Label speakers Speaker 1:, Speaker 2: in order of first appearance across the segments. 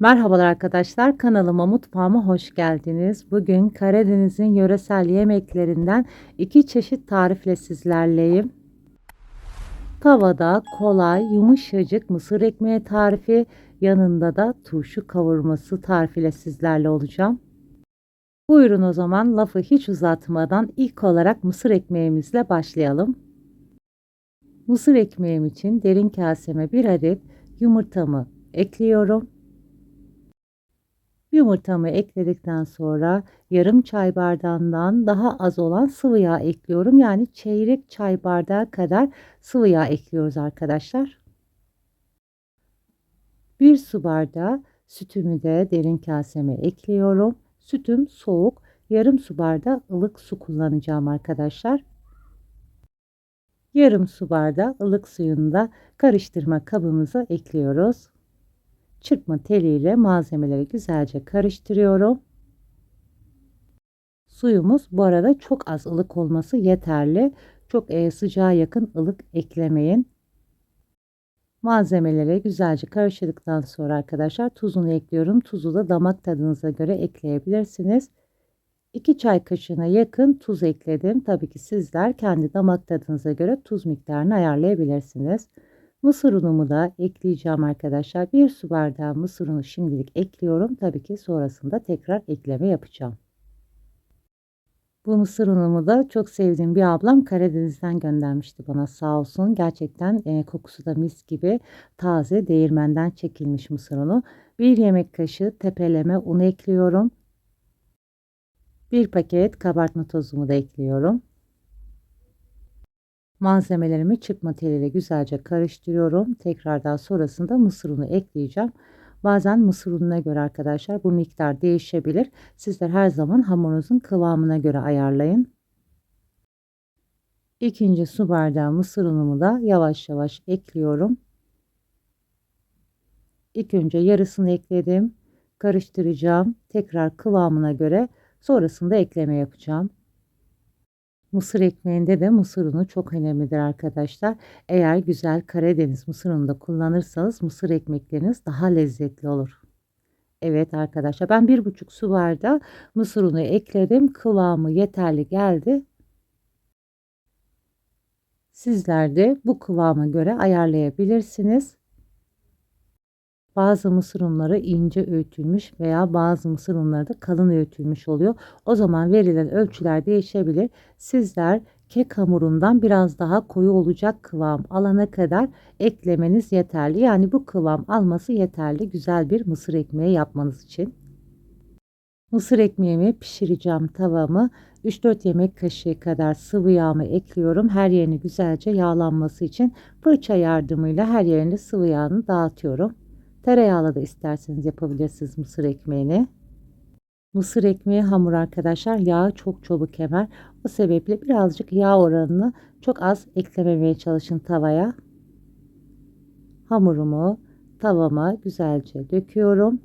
Speaker 1: Merhabalar arkadaşlar kanalıma mutfağıma hoş geldiniz. Bugün Karadeniz'in yöresel yemeklerinden iki çeşit tarifle sizlerleyim. Tavada kolay yumuşacık mısır ekmeği tarifi yanında da turşu kavurması tarifiyle sizlerle olacağım. Buyurun o zaman lafı hiç uzatmadan ilk olarak mısır ekmeğimizle başlayalım. Mısır ekmeğim için derin kaseme bir adet yumurtamı ekliyorum. Yumurtamı ekledikten sonra yarım çay bardağından daha az olan sıvı yağ ekliyorum. Yani çeyrek çay bardağı kadar sıvı yağ ekliyoruz arkadaşlar. Bir su bardağı sütümü de derin kaseme ekliyorum. Sütüm soğuk. Yarım su bardağı ılık su kullanacağım arkadaşlar. Yarım su bardağı ılık suyunu da karıştırma kabımıza ekliyoruz. Çırpma teliyle malzemeleri güzelce karıştırıyorum. Suyumuz bu arada çok az ılık olması yeterli. Çok e, sıcağa yakın ılık eklemeyin. Malzemeleri güzelce karıştırdıktan sonra arkadaşlar tuzunu ekliyorum. Tuzu da damak tadınıza göre ekleyebilirsiniz. 2 çay kaşığına yakın tuz ekledim. Tabii ki sizler kendi damak tadınıza göre tuz miktarını ayarlayabilirsiniz. Mısır unumu da ekleyeceğim arkadaşlar. Bir su bardağı mısır unu şimdilik ekliyorum. Tabii ki sonrasında tekrar ekleme yapacağım. Bu mısır unumu da çok sevdiğim bir ablam Karadeniz'den göndermişti bana sağ olsun. Gerçekten e, kokusu da mis gibi taze değirmenden çekilmiş mısır unu. Bir yemek kaşığı tepeleme un ekliyorum. Bir paket kabartma tozumu da ekliyorum. Malzemelerimi çırpma teliyle güzelce karıştırıyorum. Tekrardan sonrasında mısır unu ekleyeceğim. Bazen mısır ununa göre arkadaşlar bu miktar değişebilir. Sizler her zaman hamurunuzun kıvamına göre ayarlayın. İkinci su bardağı mısır unumu da yavaş yavaş ekliyorum. İlk önce yarısını ekledim. Karıştıracağım. Tekrar kıvamına göre sonrasında ekleme yapacağım. Mısır ekmeğinde de mısır unu çok önemlidir arkadaşlar. Eğer güzel Karadeniz mısır unu da kullanırsanız mısır ekmekleriniz daha lezzetli olur. Evet arkadaşlar ben bir buçuk su bardağı mısır unu ekledim. Kıvamı yeterli geldi. Sizler de bu kıvama göre ayarlayabilirsiniz. Bazı mısır unları ince öğütülmüş veya bazı mısır unları da kalın öğütülmüş oluyor. O zaman verilen ölçüler değişebilir. Sizler kek hamurundan biraz daha koyu olacak kıvam alana kadar eklemeniz yeterli. Yani bu kıvam alması yeterli güzel bir mısır ekmeği yapmanız için. Mısır ekmeğimi pişireceğim tavamı 3-4 yemek kaşığı kadar sıvı yağımı ekliyorum. Her yerini güzelce yağlanması için fırça yardımıyla her yerine sıvı yağını dağıtıyorum. Tereyağlı da isterseniz yapabilirsiniz mısır ekmeğini. Mısır ekmeği hamur arkadaşlar yağı çok çabuk emer. O sebeple birazcık yağ oranını çok az eklememeye çalışın tavaya. Hamurumu tavama güzelce döküyorum.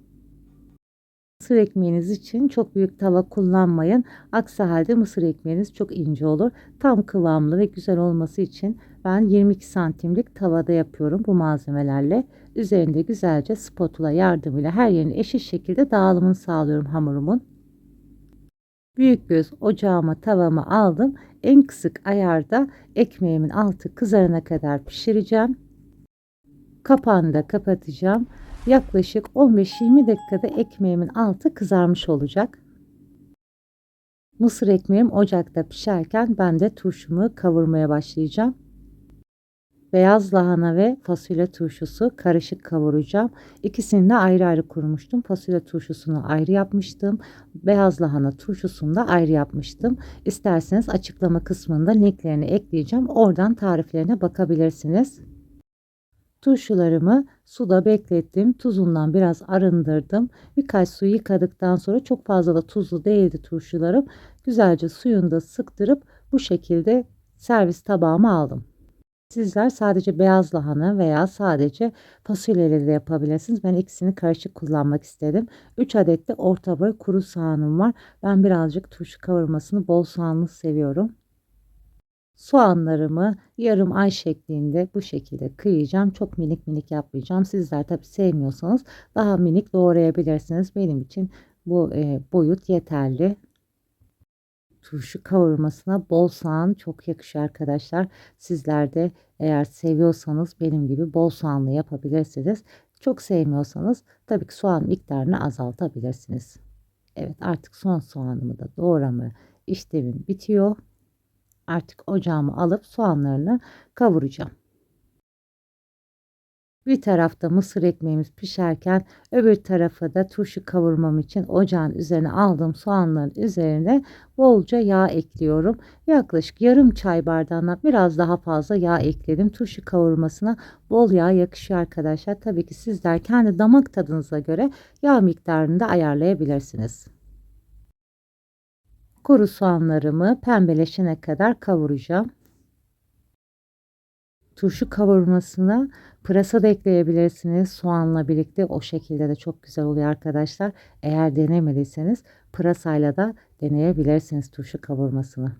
Speaker 1: Mısır ekmeğiniz için çok büyük tava kullanmayın. Aksi halde mısır ekmeğiniz çok ince olur. Tam kıvamlı ve güzel olması için ben 22 santimlik tavada yapıyorum bu malzemelerle. Üzerinde güzelce spatula yardımıyla her yerini eşit şekilde dağılımını sağlıyorum hamurumun. Büyük göz ocağıma tavamı aldım. En kısık ayarda ekmeğimin altı kızarana kadar pişireceğim. Kapağını da kapatacağım. Yaklaşık 15-20 dakikada ekmeğimin altı kızarmış olacak. Mısır ekmeğim ocakta pişerken ben de turşumu kavurmaya başlayacağım. Beyaz lahana ve fasulye turşusu karışık kavuracağım. İkisini de ayrı ayrı kurmuştum. Fasulye turşusunu ayrı yapmıştım. Beyaz lahana turşusunu da ayrı yapmıştım. İsterseniz açıklama kısmında linklerini ekleyeceğim. Oradan tariflerine bakabilirsiniz. Turşularımı suda beklettim. Tuzundan biraz arındırdım. Birkaç su yıkadıktan sonra çok fazla da tuzlu değildi turşularım. Güzelce suyunu da sıktırıp bu şekilde servis tabağıma aldım. Sizler sadece beyaz lahana veya sadece fasulyeyle de yapabilirsiniz. Ben ikisini karışık kullanmak istedim. 3 adet de orta boy kuru soğanım var. Ben birazcık turşu kavurmasını bol soğanlı seviyorum. Soğanlarımı yarım ay şeklinde bu şekilde kıyacağım. Çok minik minik yapmayacağım. Sizler tabi sevmiyorsanız daha minik doğrayabilirsiniz. Benim için bu e, boyut yeterli. Turşu kavurmasına bol soğan çok yakışıyor arkadaşlar. Sizler de eğer seviyorsanız benim gibi bol soğanlı yapabilirsiniz. Çok sevmiyorsanız tabii ki soğan miktarını azaltabilirsiniz. Evet artık son soğanımı da doğrama işlemim bitiyor. Artık ocağımı alıp soğanlarını kavuracağım. Bir tarafta mısır ekmeğimiz pişerken öbür tarafa da turşu kavurmam için ocağın üzerine aldığım soğanların üzerine bolca yağ ekliyorum. Yaklaşık yarım çay bardağına biraz daha fazla yağ ekledim. Turşu kavurmasına bol yağ yakışıyor arkadaşlar. Tabii ki sizler kendi damak tadınıza göre yağ miktarını da ayarlayabilirsiniz. Kuru soğanlarımı pembeleşene kadar kavuracağım. Turşu kavurmasına pırasa da ekleyebilirsiniz. Soğanla birlikte o şekilde de çok güzel oluyor arkadaşlar. Eğer denemediyseniz pırasayla da deneyebilirsiniz turşu kavurmasını.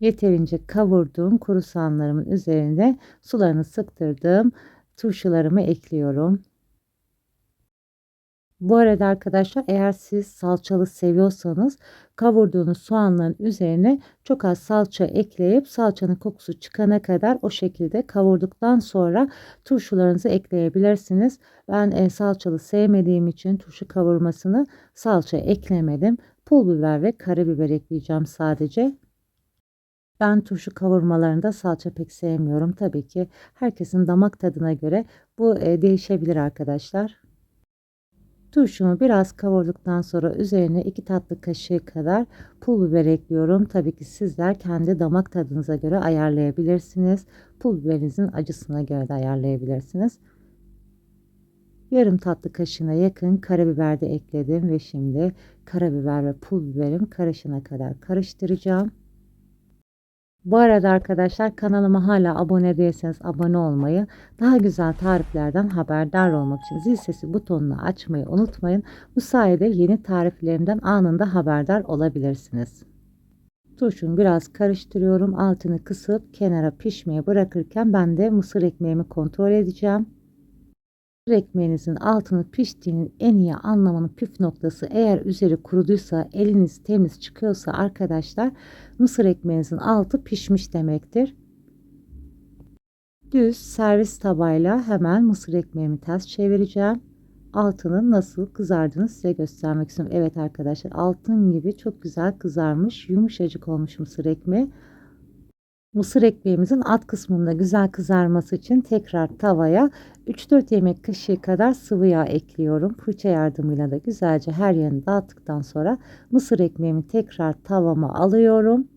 Speaker 1: Yeterince kavurduğum kuru soğanlarımın üzerine sularını sıktırdım. Turşularımı ekliyorum. Bu arada arkadaşlar eğer siz salçalı seviyorsanız kavurduğunuz soğanların üzerine çok az salça ekleyip salçanın kokusu çıkana kadar o şekilde kavurduktan sonra turşularınızı ekleyebilirsiniz. Ben e, salçalı sevmediğim için turşu kavurmasını salça eklemedim. Pul biber ve karabiber ekleyeceğim sadece. Ben turşu kavurmalarında salça pek sevmiyorum. Tabii ki herkesin damak tadına göre bu e, değişebilir arkadaşlar. Turşumu biraz kavurduktan sonra üzerine 2 tatlı kaşığı kadar pul biber ekliyorum. Tabii ki sizler kendi damak tadınıza göre ayarlayabilirsiniz. Pul biberinizin acısına göre de ayarlayabilirsiniz. Yarım tatlı kaşığına yakın karabiber de ekledim ve şimdi karabiber ve pul biberim karışana kadar karıştıracağım. Bu arada arkadaşlar kanalıma hala abone değilseniz abone olmayı, daha güzel tariflerden haberdar olmak için zil sesi butonunu açmayı unutmayın. Bu sayede yeni tariflerimden anında haberdar olabilirsiniz. Turşumu biraz karıştırıyorum. Altını kısıp kenara pişmeye bırakırken ben de mısır ekmeğimi kontrol edeceğim ekmeğinizin altını piştiğinin en iyi anlamanın püf noktası eğer üzeri kuruduysa eliniz temiz çıkıyorsa arkadaşlar mısır ekmeğinizin altı pişmiş demektir. Düz servis tabağıyla hemen mısır ekmeğimi ters çevireceğim. Altının nasıl kızardığını size göstermek istiyorum. Evet arkadaşlar altın gibi çok güzel kızarmış yumuşacık olmuş mısır ekmeği. Mısır ekmeğimizin alt kısmında güzel kızarması için tekrar tavaya 3-4 yemek kaşığı kadar sıvı yağ ekliyorum. Fırça yardımıyla da güzelce her yerini dağıttıktan sonra mısır ekmeğimi tekrar tavama alıyorum.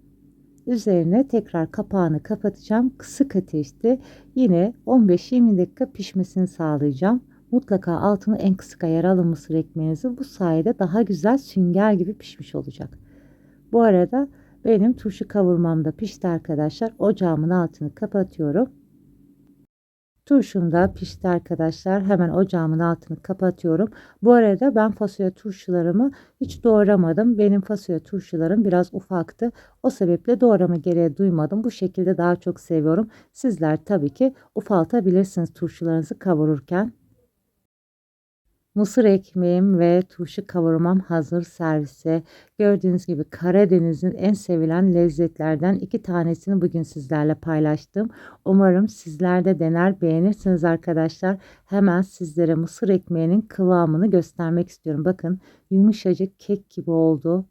Speaker 1: Üzerine tekrar kapağını kapatacağım. Kısık ateşte yine 15-20 dakika pişmesini sağlayacağım. Mutlaka altını en kısık ayar alın mısır ekmeğinizi. Bu sayede daha güzel sünger gibi pişmiş olacak. Bu arada benim turşu kavurmam da pişti arkadaşlar. Ocağımın altını kapatıyorum. Turşum da pişti arkadaşlar. Hemen ocağımın altını kapatıyorum. Bu arada ben fasulye turşularımı hiç doğramadım. Benim fasulye turşularım biraz ufaktı. O sebeple doğrama gereği duymadım. Bu şekilde daha çok seviyorum. Sizler tabii ki ufaltabilirsiniz turşularınızı kavururken. Mısır ekmeğim ve turşu kavurmam hazır servise. Gördüğünüz gibi Karadeniz'in en sevilen lezzetlerden iki tanesini bugün sizlerle paylaştım. Umarım sizler de dener beğenirsiniz arkadaşlar. Hemen sizlere mısır ekmeğinin kıvamını göstermek istiyorum. Bakın yumuşacık kek gibi oldu.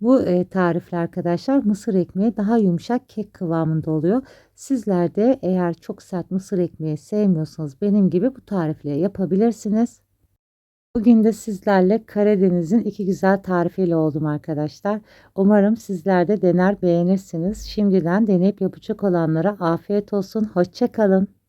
Speaker 1: Bu e, tarifle arkadaşlar mısır ekmeği daha yumuşak kek kıvamında oluyor. Sizler de eğer çok sert mısır ekmeği sevmiyorsanız benim gibi bu tarifle yapabilirsiniz. Bugün de sizlerle Karadeniz'in iki güzel tarifiyle oldum arkadaşlar. Umarım sizler de dener beğenirsiniz. Şimdiden deneyip yapacak olanlara afiyet olsun. Hoşçakalın.